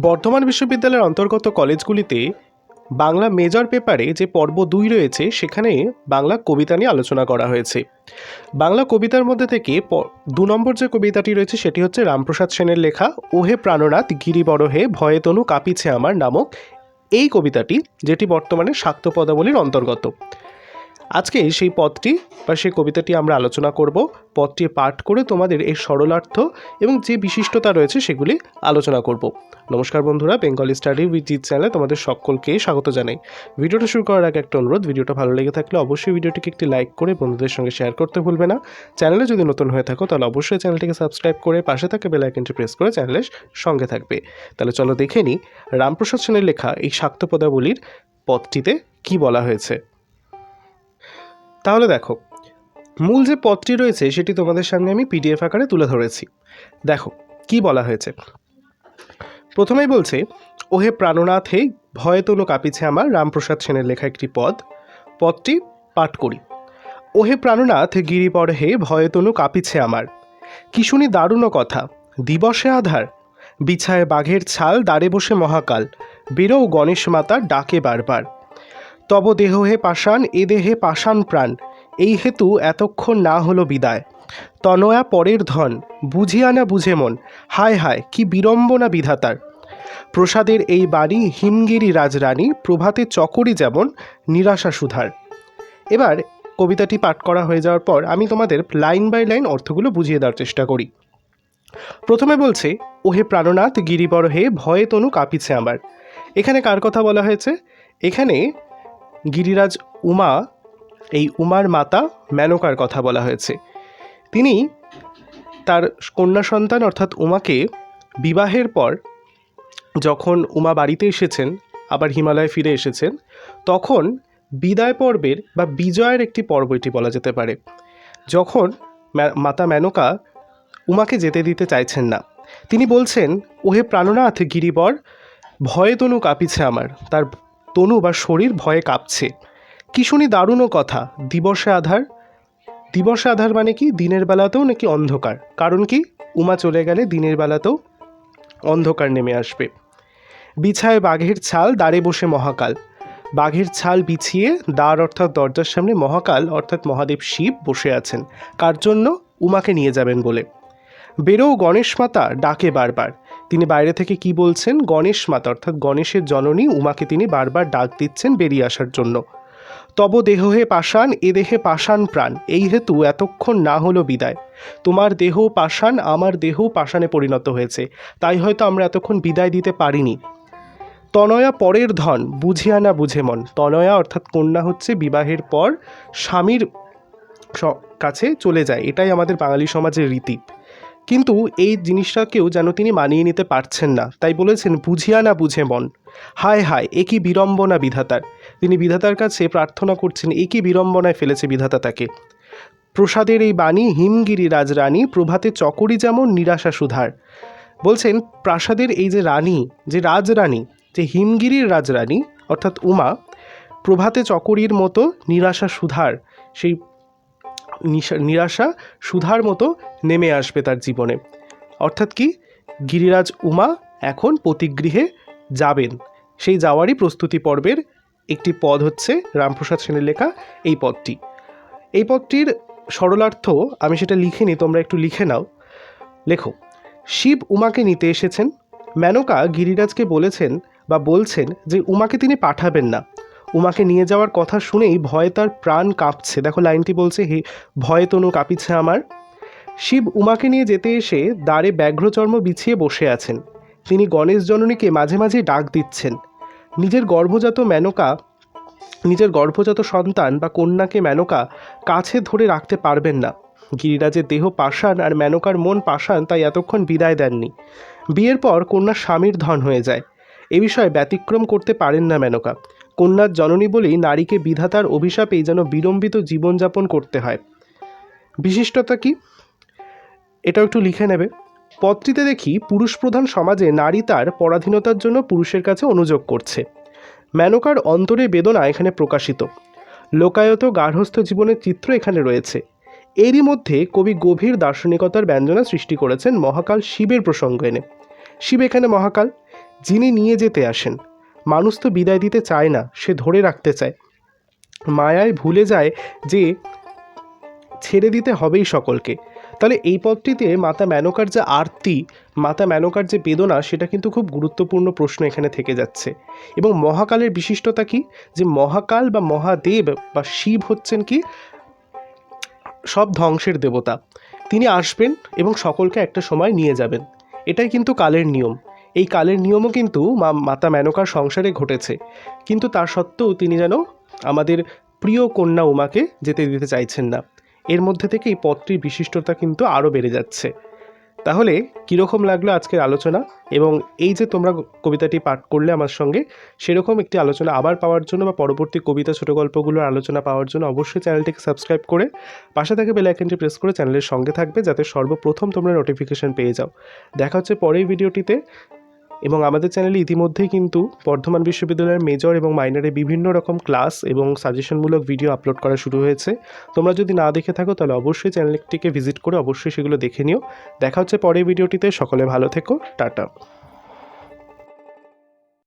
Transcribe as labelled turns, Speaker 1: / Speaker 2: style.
Speaker 1: বর্ধমান বিশ্ববিদ্যালয়ের অন্তর্গত কলেজগুলিতে বাংলা মেজর পেপারে যে পর্ব দুই রয়েছে, সেখানে বাংলা কবিতা নিয়ে আলোচনা করা হয়েছে। বাংলা কবিতার মধ্যে থেকে দু নম্বর যে কবিতাটি রয়েছে, সেটি হচ্ছে রামপ্রসাদ সেনের লেখা, ওহে প্রাণনাথ গিরিবর হে, ভয়ে তনু কাঁপিছে আমার নামক। এই কবিতাটি, যেটি বর্তমানে শাক্ত পদাবলীর অন্তর্গত। আজকে সেই পদটি বা সেই কবিতাটি আমরা আলোচনা করব। পদটি পাঠ করে তোমাদের এই সরলার্থ এবং যে বিশিষ্টতা রয়েছে সেগুলি আলোচনা করব। নমস্কার বন্ধুরা বেঙ্গলি স্টাডি উইথ জিৎ চ্যানেলে তোমাদের সকলকে স্বাগত জানাই। ভিডিওটা শুরু করার আগে একটা অনুরোধ, ভিডিওটা ভালো লেগে থাকলে অবশ্যই ভিডিওটিকে একটি লাইক করে বন্ধুদের সঙ্গে শেয়ার করতে ভুলবে না। চ্যানেলে যদি নতুন হয়ে থাকো তাহলে অবশ্যই চ্যানেলটিকে সাবস্ক্রাইব করে পাশে থাকা বেল আইকনটি প্রেস করে চ্যানেলের সঙ্গে থাকবে। তাহলে চলো দেখে নিই, রামপ্রসাদ সেনের লেখা এই শাক্ত পদাবলীর পদটিতে কি বলা হয়েছে? তাহলে দেখো, মূল যে পদটি রয়েছে সেটি তোমাদের সামনে আমি পিডিএফ আকারে তুলে ধরেছি। দেখো, কি বলা হয়েছে? প্রথমেই বলছে, ওহে প্রাণনাথ, হে ভয়ে তনু কাঁপিছে আমার রামপ্রসাদ সেনের লেখা একটি পদ। পদটি পাঠ করি। ওহে প্রাণনাথ গিরিপর হে ভয়ে তনু কাঁপিছে আমার। কি শুনি দারুণ কথা। দিবসে আধার, বিছায় বাঘের ছাল, দাঁড়ে বসে মহাকাল। বেরো গণেশ মাতা ডাকে বারবার। তব দেহ হে পাষাণ এ দেহে পাষাণ প্রাণ। এই হেতু এতক্ষণ না হলো বিদায়। তনয়া পরের ধন, বুঝিয়া না বুঝে মন। হায় হায়, কি বিড়ম্বনা বিধাতার। প্রসাদের এই বাড়ি হিমগিরি রাজরানী প্রভাতে চকরি যেমন, নিরাশা সুধার। এবার কবিতাটি পাঠ করা হয়ে যাওয়ার পর আমি তোমাদের লাইন বাই লাইন অর্থগুলো বুঝিয়ে দেওয়ার চেষ্টা করি। প্রথমে বলছে, ওহে প্রাণনাথ, গিরিবর হে, ভয়ে তনু কাঁপিছে আমার। এখানে কার কথা বলা হয়েছে? এখানে গিরিরাজ উমা, এই উমার মাতা মেনকার কথা বলা হয়েছে। তিনি তার কন্যা সন্তান অর্থাৎ উমাকে বিবাহের পর যখন উমা বাড়িতে এসেছেন, আবার হিমালয়ে ফিরে এসেছেন, তখন বিদায় পর্বের বা বিজয়ের একটি পর্ব এটি বলা যেতে পারে। যখন মাতা মেনকা উমাকে যেতে দিতে চাইছেন না, তিনি বলছেন, ওহে প্রাণনাথ গিরিবর, ভয়ে তনু কাঁপিছে আমার। তার তনু বা শরীর ভয়ে কাঁপছে। কি শুনি দারুণও কথা, দিবসে আধার? দিবসে আধার মানে কি? দিনের বেলাতেও নাকি অন্ধকার? কারণ কি? উমা চলে গেলে দিনের বেলাতেও অন্ধকার নেমে আসবে। বিছায় বাঘের ছাল দাঁড়ে বসে মহাকাল। বাঘের ছাল বিছিয়ে দ্বার অর্থাৎ দরজার সামনে মহাকাল, অর্থাৎ মহাদেব শিব বসে আছেন। কার জন্য? উমাকে নিয়ে যাবেন বলে। বেরো গণেশ মাতা ডাকে বারবার। তিনি বাইরে থেকে কি বলছেন? গণেশ মাতা, অর্থাৎ গণেশের জননী উমাকে তিনি বারবার ডাক দিচ্ছেন বেরিয়ে আসার জন্য। তব দেহ হে পাষাণ, এ দেহে পাষাণ প্রাণ। এই হেতু এতক্ষণ না হলো বিদায়। তোমার দেহ পাষাণ, আমার দেহ পাষাণে পরিণত হয়েছে। তাই হয়তো আমরা এতক্ষণ বিদায় দিতে পারিনি। তনয়া পরের ধন, বুঝিয়া না বুঝে মন। তনয়া, অর্থাৎ কন্যা হচ্ছে বিবাহের পর স্বামীর কাছে চলে যায়। এটাই আমাদের বাঙালি সমাজের রীতি। কিন্তু এই জিনিসটাকেও যেন তিনি মানিয়ে নিতে পারছেন না। তাই বলেছেন, বুঝিয়া না বুঝে মন। হায় হায়, এ কি বিড়ম্বনা বিধাতার। তিনি বিধাতার কাছে প্রার্থনা করছেন, এ কি বিড়ম্বনায় ফেলেছে বিধাতা তাকে। প্রসাদের এই বাণী হিমগিরি রাজরানী প্রভাতে চকরি যেমন নিরাশা সুধার। বলছেন, প্রাসাদের এই যে রানী, যে রাজরানী, যে হিমগিরির রাজরানী, অর্থাৎ উমা, প্রভাতে চকরির মতো নিরাশা সুধার, সেই নিরাশা সুধার মতো নেমে আসবে তার জীবনে। অর্থাৎ কি? গিরিরাজ উমা এখন পতিগৃহে যাবেন। সেই যাওয়ারই প্রস্তুতি পর্বের একটি পদ হচ্ছে রামপ্রসাদ সেনের লেখা এই পদটি। এই পদটির সরলার্থ আমি সেটা লিখে নিই তোমরা একটু লিখে নাও। লেখো, শিব উমাকে নিতে এসেছেন। মেনকা গিরিরাজকে বলেছেন বা বলছেন যে উমাকে তিনি পাঠাবেন না। উমাকে নিয়ে যাওয়ার কথা শুনেই ভয়ে তার প্রাণ কাঁপছে। দেখো লাইনটি বলছে, হে, ভয়ে তনু কাঁপিছে আমার। শিব উমাকে নিয়ে যেতে এসে দ্বারে ব্যাঘ্রচর্ম বিছিয়ে বসে আছেন। তিনি গণেশ জননীকে মাঝে মাঝে ডাক দিচ্ছেন। নিজের গর্ভজাত মেনকা, নিজের গর্ভজাত সন্তান বা কন্যাকে মেনকা কাছে ধরে রাখতে পারবেন না। গিরিরাজের দেহ পাষাণ আর মেনকার মন পাষাণ, তাই এতক্ষণ বিদায় দেননি। বিয়ের পর কন্যা স্বামীর ধন হয়ে যায়। এ বিষয়ে ব্যতিক্রম করতে পারেন না মেনকা। কন্যার জননী বলেই নারীকে বিধাতার অভিশাপেই যেন বিলম্বিত জীবনযাপন করতে হয়। বিশিষ্টতা কি? এটাও একটু লিখে নেবে। পত্রিতে দেখি পুরুষ প্রধান সমাজে নারী তার পরাধীনতার জন্য পুরুষের কাছে অনুযোগ করছে। মেনকার অন্তরে বেদনা এখানে প্রকাশিত। লোকায়ত গার্হস্থ্য জীবনের চিত্র এখানে রয়েছে। এরই মধ্যে কবি গভীর দার্শনিকতার ব্যঞ্জনা সৃষ্টি করেছেন মহাকাল শিবের প্রসঙ্গ এনে। শিব এখানে মহাকাল, যিনি নিয়ে যেতে আসেন। মানুষ তো বিদায় দিতে চায় না, সে ধরে রাখতে চায়। মায়ায় ভুলে যায় যে ছেড়ে দিতে হবেই সকলকে। তাহলে এই পথটিতে মাতা মেনকার যে আরতি, মাতা মেনকার যে বেদনা, সেটা কিন্তু খুব গুরুত্বপূর্ণ প্রশ্ন এখানে থেকে যাচ্ছে। এবং মহাকালের বিশিষ্টতা কি? যে মহাকাল বা মহাদেব বা শিব হচ্ছেন কি? সব ধ্বংসের দেবতা। তিনি আসবেন এবং সকলকে একটা সময় নিয়ে যাবেন। এটাই কিন্তু কালের নিয়ম। এই কালের নিয়মও কিন্তু মা, মাতা মেনকার সংসারে ঘটেছে। কিন্তু তার সত্ত্বেও তিনি যেন আমাদের প্রিয় কন্যা উমাকে যেতে দিতে চাইছেন না। এর মধ্যে থেকে এই পথটির বিশিষ্টতা কিন্তু আরও বেড়ে যাচ্ছে। তাহলে কীরকম লাগল আজকের আলোচনা? এবং এই যে তোমরা কবিতাটি পাঠ করলে আমার সঙ্গে, সেরকম একটি আলোচনা আবার পাওয়ার জন্য বা পরবর্তী কবিতা ছোট গল্পগুলোর আলোচনা পাওয়ার জন্য অবশ্যই চ্যানেলটিকে সাবস্ক্রাইব করে পাশে থাকে বেল আইকনটি প্রেস করে চ্যানেলের সঙ্গে থাকবে, যাতে সর্বপ্রথম তোমরা নোটিফিকেশন পেয়ে যাও। দেখা হচ্ছে পরের ভিডিওটিতে। এবং আমাদের চ্যানেলে ইতিমধ্যেই কিন্তু বর্ধমান বিশ্ববিদ্যালয়ের মেজর এবং মাইনারে বিভিন্ন রকম ক্লাস এবং সাজেশনমূলক ভিডিও আপলোড করা শুরু হয়েছে। তোমরা যদি না দেখে থাকো, তাহলে অবশ্যই চ্যানেলটিকে ভিজিট করে অবশ্যই সেগুলো দেখে নিও। দেখা হচ্ছে পরের ভিডিওটিতে সকলে ভালো থেকো। টাটা।